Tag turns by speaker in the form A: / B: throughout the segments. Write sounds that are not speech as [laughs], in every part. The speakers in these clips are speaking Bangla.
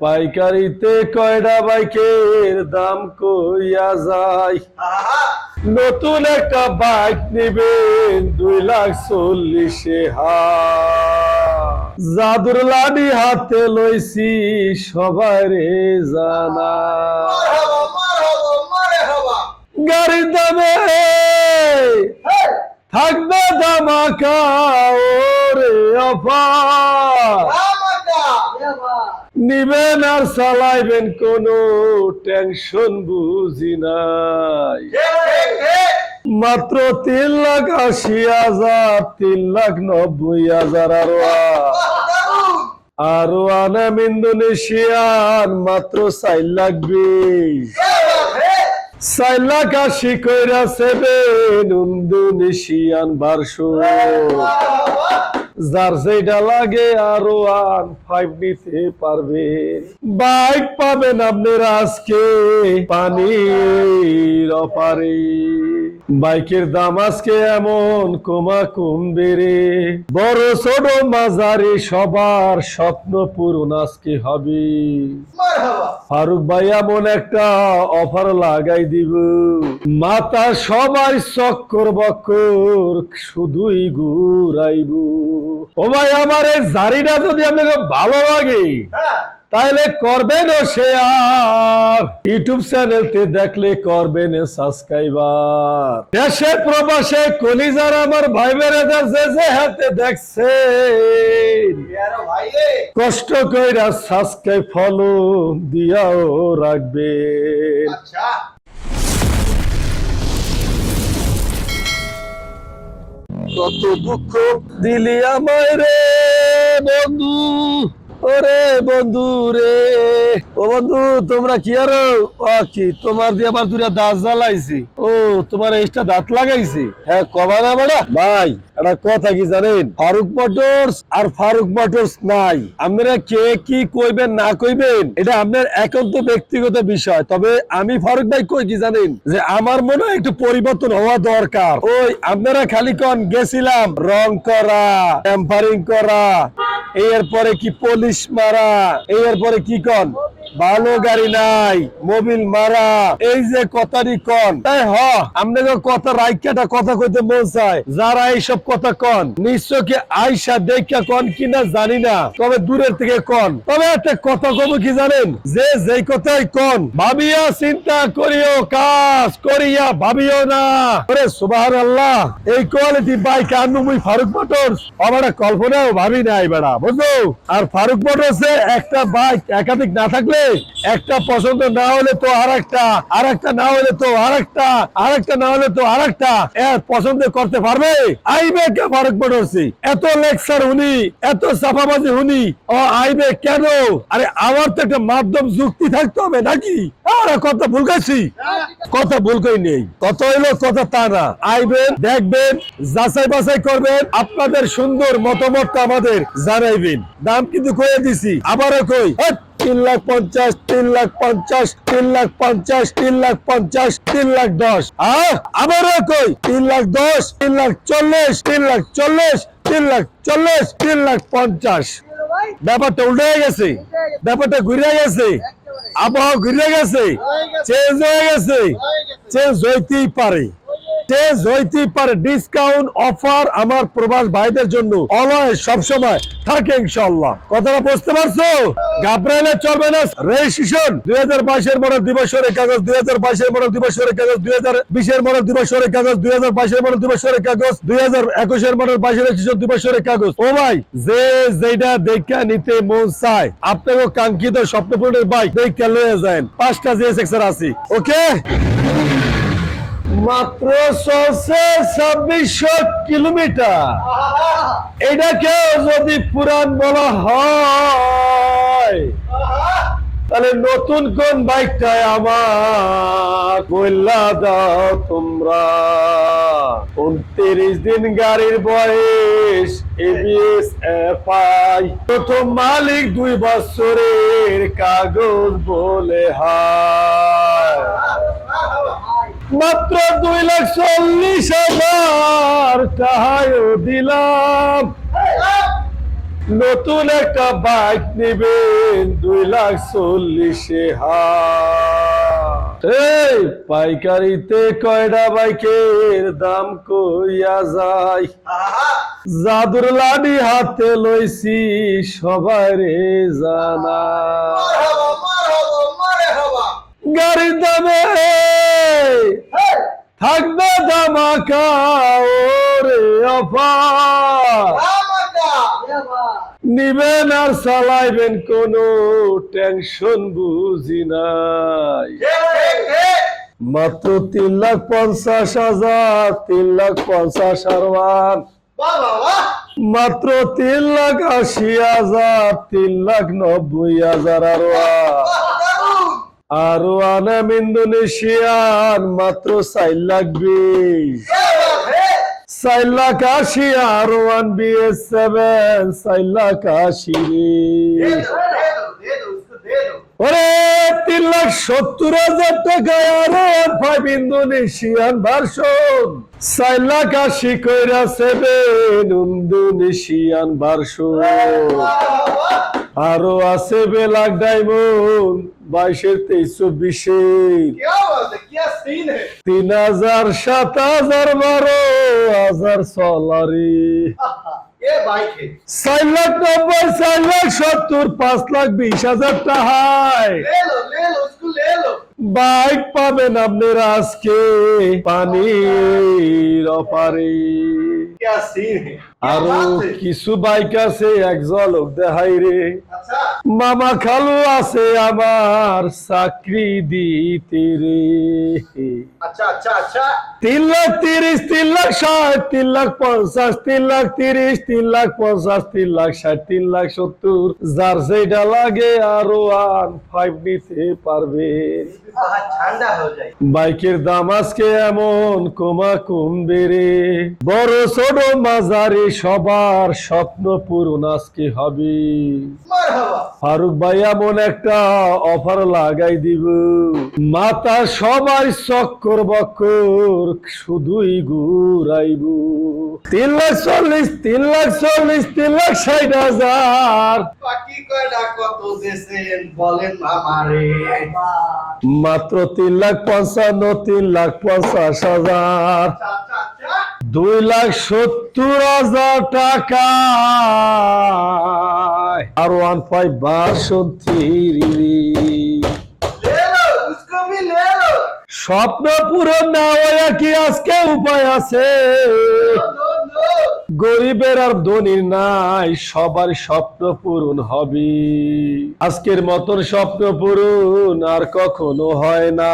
A: পাইকারিতে কয়টা বাইকের দাম কইয়া যায়? নতুন একটা বাইক নেবেন দুই লাখ চল্লিশে হা জাদুর লাডি হাতে লইছি সবাই রে জানা। গাড়ির দামে থাকবে ধামাকা ওরে অফার। নিবেন আর চালাইবেন কোন টেনশন বুঝি নাই। মাত্র তিন লাখ আশি হাজার তিন লাখ নব্বই হাজার আরও আরও আনাম ইন্দোনেশিয়ান মাত্র চার লাখ বিশ। আশি কইরা সেবে ইন্দোনেশিয়ান বারশো। যার যেটা লাগে আরও আন ফাইভ নিতে পারবে। বাইক পাবেন আপনার আজকে পানির অপারে। বাইকের দাম আজকে এমন কমা কম বেড়ে বড় ছোট মাঝারি সবার স্বপ্ন পূরণ আজকে হবে। ফারুক ভাই এমন একটা অফার লাগাই দিব। মাথা সবাই চক্কর বক্কর শুধুই ঘুরাইব। ও ভাই আমার এই জারিটা যদি আপনাকে ভালো লাগে তাহলে করবেন শেয়ার ইউটিউব চ্যানেলতে দেখলে করবেন সাবস্ক্রাইবার দেশে প্রবাসে কলিজার আমার ভাই বেড়ে যে যে হাতে দেখছে। কষ্ট কইরা সাবস্ক্রাইব ফলো দিয়াও রাখবেন। কত দুঃখ দিলি আমায় রে বন্ধু। ওরে বন্ধু রে ও বন্ধু তোমরা কি আর? কি তোমার দিয়ে আবার দুটা দাঁত জ্বালাইছি। ও তোমার এইটা দাঁত লাগাইছি। হ্যাঁ কবা না বড়া। ভাই একটা কথা কি জানেন? ফারুক মোটরস আর ফারুক মোটরস নাই। আপনারা কে কি কইবেন না কইবেন এটা আপনার একান্ত ব্যক্তিগত বিষয়। তবে আমি ফারুক ভাই কই কি জানেন? যে আমার মনে হয় একটু পরিবর্তন হওয়া দরকার। ওই আপনারা খালি কন গেছিলাম রং করা টেম্পারিং করা এরপরে কি পলিশ মারা এরপরে কি কন? ভালো গাড়ি নাই, মোবিল মারা। এই যে কথাটি কন। তাই হ আপনাকে কথা রাইকাটা কথা কইতে মন যারা এইসব কথা কন নিশ্চয়কে আইসা দেখা কন কিনা জানি না, তবে দূরের থেকে কন। তবে একটা কথা কব কি জানেন? যে যেই কথাই কন, ভাবিয়া চিন্তা করিও, কাজ করিয়া ভাবিও না। ওরে সুবাহান আল্লাহ এই কোয়ালিটি বাইক আনু মুই ফারুক মোটরস। আমার কল্পনাও ভাবি নাই বেড়া বুঝলো আর ফারুক মোটরসে একটা বাইক একাধিক না থাকলে একটা পছন্দ না হলে তো আর একটা আর একটা না হলে তো আর একটা আর একটা না হলে তো আর একটা পছন্দ করতে পারবে? আইবে কে ফারুক মোটরসি এত লেকচার উনি, এত সাফাবাজি উনি। ও আইবে কেন? আরে আমার তো একটা মাধ্যম যুক্তি থাকতে হবে নাকি? আরে কথা ভুল গেছি কথা ভুল কই নেই। কত হইল কথা তা না আইবেন, দেখবেন, যাচাই বাছাই করবেন, আপনাদের সুন্দর মতামতটা আমাদের জানাইবেন। দাম কিন্তু কয়ে দিছি, আবারও কই। তিন লাখ পঞ্চাশ তিন লাখ পঞ্চাশ তিন লাখ পঞ্চাশ তিন লাখ পঞ্চাশ তিন লাখ দশ আহ আবারও কই তিন লাখ দশ তিন লাখ চল্লিশ তিন লাখ চল্লিশ তিন লাখ চল্লিশ তিন লাখ পঞ্চাশ ব্যাপারটা উল্টে গেছে ব্যাপারটা ঘুরে গেছে আবহাওয়া ঘুরে গেছে চেঞ্জ হয়ে গেছে চেঞ্জ হইতেই পারে চেঞ্জ হইতেই পারে। ডিসকাউন্ট অফার আমার প্রবাস ভাইদের জন্য। অলওয়েজ সবসময় থাকে ইনশাল্লাহ কথাটা বুঝতে পারছ? গাবরাইলে চলবে না। রেজিস্ট্রেশন দুই হাজার বাইশের মডেল দিবসের কাগজ, দুই হাজার বাইশের মডেল দিবসের কাগজ, দুই হাজার বিশের মডেল দিবসের কাগজ, দুই হাজার বাইশের মডেল দিবসের কাগজ, দুই হাজার একুশের মডেল, বাইশের রেজিস্ট্রেশন দিবসের কাগজ। ও ভাই, যে যেটা দেখা নিতে মন চায় আপনাকে কাঙ্ক্ষিত স্বপ্নপূরণের বাইক দেখা লয়ে যায় পাঁচটা জিএসএক্স এর আছে। ওকে মাত্র ছশো ছাব্বিশশো কিলোমিটার। এটাকে যদি পুরান বলা হয়, তাহলে নতুন কোন বাইকটায় আমার বললা দাও তোমরা। উনত্রিশ দিন গাড়ির বয়স, এবিএস, এফআই। প্রথম মালিক দুই বছরের কাগজ বলে হয়। মাত্র দুই লাখ চল্লিশ হাজার টাকাও দিলাম। নতুন একটা বাইক নেবেন দুই লাখ চল্লিশে এই পাইকারিতে কয়টা বাইকের দাম কইয়া যায়? জাদুর লাডি হাতে লইছি সবাই রে জানা। গাড়ির দামে থাকবে ধামাকা ওরে নিবেন আর চালাইবেন কোনো টেনশন বুঝি নাই। মাত্র তিন লাখ পঞ্চাশ হাজার তিন লাখ পঞ্চাশ হাজার মাত্র তিন লাখ আশি হাজার তিন লাখ নব্বই হাজার আর আর আনাম ইন্দোনেশিয়ান, মাত্র চার লাখ বিশ। চার লাখ আশি আর ওয়ান বিএস সেভেন, চার লাখ আশি ওরে, তিন লাখ সত্তর হাজার টাকায় আর ফাইভ ইন্দোনেশিয়ান ভার্সন চার লাখ আশি কইরা সেভেন ইন্দোনেশিয়ান ভার্সন আরও আছে বেলাক ডায়মন্ড বাইশের তেইশ চব্বিশের তিন হাজার সাত হাজার বারো হাজার সলারি। [laughs] চার লাখ নব্বই চার লাখ সত্তর পাঁচ লাখ বিশ হাজার টাকায়। বাইক পাবেন আপনারা আজকে পানির অপারে আরও কিছু বাইক আছে এক ঝলক দেখাই রে। মামা খালু আছে আমার চাকরি দিতে রে।
B: আচ্ছা আচ্ছা আচ্ছা।
A: তিন লাখ তিরিশ তিন লাখ ষাট তিন লাখ পঞ্চাশ তিন লাখ তিরিশ তিন লাখ পঞ্চাশ তিন লাখ ষাট তিন লাখ সত্তর। যার যেটা লাগে আরও আন ফাইভ নিতে পারবে। বাইকের দাম আজকে এমন কমা কমবে রে। বড় ছোট মাঝারি সবার স্বপ্ন পূরণ আজকে হবে। ফারুক ভাই এমন একটা অফার লাগাই দিব। মাথা সবাই চক্কর বক্কর শুধুই ঘুরাইব। তিন লাখ চল্লিশ তিন লাখ চল্লিশ তিন লাখ ষাট হাজার। মাত্র তিন লাখ পঞ্চান্ন তিন লাখ পঞ্চাশ হাজার। দুই লাখ সত্তর হাজার টাকা আর ওয়ান ফাইভ
B: বাসন্তী
A: স্বপ্ন পূরণ না হয়ে কি আজকে উপায় আছে? গরিবের আর ধনির নাই সবার স্বপ্ন পূরণ হবে। আজকের মতন স্বপ্ন পূরণ আর কখনো হয় না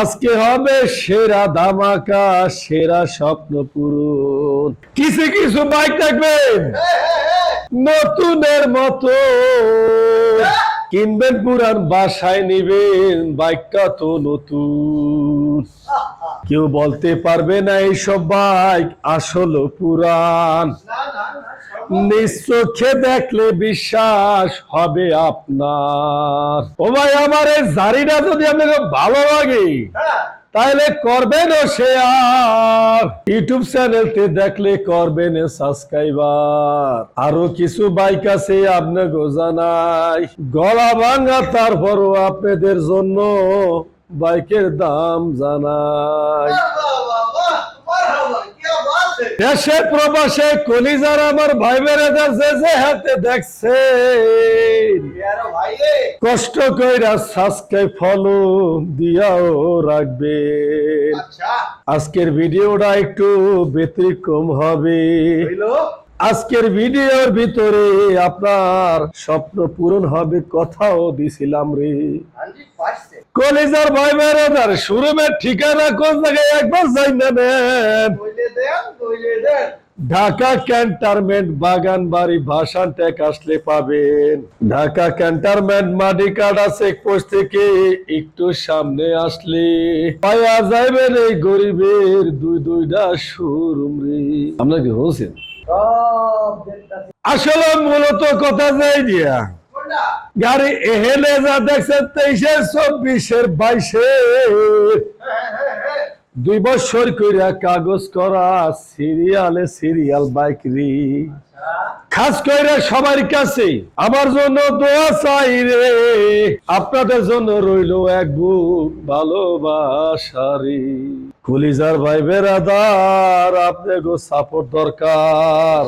A: আজকে হবে সেরা দামাকা সেরা স্বপ্ন পূরণ। কিছু কিছু বাইক
B: থাকবে।
A: নতুনের মতো। কিনবেন পুরান বাসায়, নিবেন বাইকটা তো নতুন। কেউ বলতে পারবে না এইসব বাইক আসল পুরান। নিজ চোখে দেখলে বিশ্বাস হবে আপনার। ও ভাই আমার এই জারিটা যদি আপনাকে ভালো লাগে
B: हाँ
A: তাহলে করবেন ও শেয়ার। ইউটিউব চ্যানেলতে দেখলে করবেন সাবস্ক্রাইবার। আরও কিছু বাইক আছে আপনাকে জানাই গলা ভাঙা তারপরও আপনাদের জন্য বাইকের দাম জানাই। দেশে প্রবাসে কলিজার আমার ভাই বেড়েদা যে যে হাতে দেখছে। কষ্ট কইরা সাজকে ফলো দিয়াও
B: রাখবে।
A: আজকের ভিডিওটা একটু ব্যতিক্রম হবে। আজকের ভিডিওর ভিতরে আপনার স্বপ্ন পূরণ হবে কথাও দিছিলাম রে। কলেজার ভাই বেড়াদার শোরুমের ঠিকানা কোন জায়গায় একবার যাই না ঢাকা ক্যান্টারমেন্ট বাগান বাড়ি ভাষান ট্যাক আসলে পাবেন। ঢাকা ক্যান্টারমেন্ট আছে চেকপোস্ট থেকে একটু সামনে আসলে। পাওয়া যাইবেন এই গরিবের দুই দুইটা শোরুম রে। আপনাকে হোসেন আসলে মূলত কথা যাই দিয়া, গাড়ি এহেলে যা দেখছে তেইশে চব্বিশের বাইশে। দুই বছর কইরা কাগজ করা সিরিয়ালে সিরিয়াল বাইক রি। খাস কইরা সবার কাছে আমার জন্য দোয়া চাই রে। আপনাদের জন্য রইল এক বুক ভালোবাসারি। কলিজার ভাই বেরাদার আপনাকে সাপোর্ট দরকার।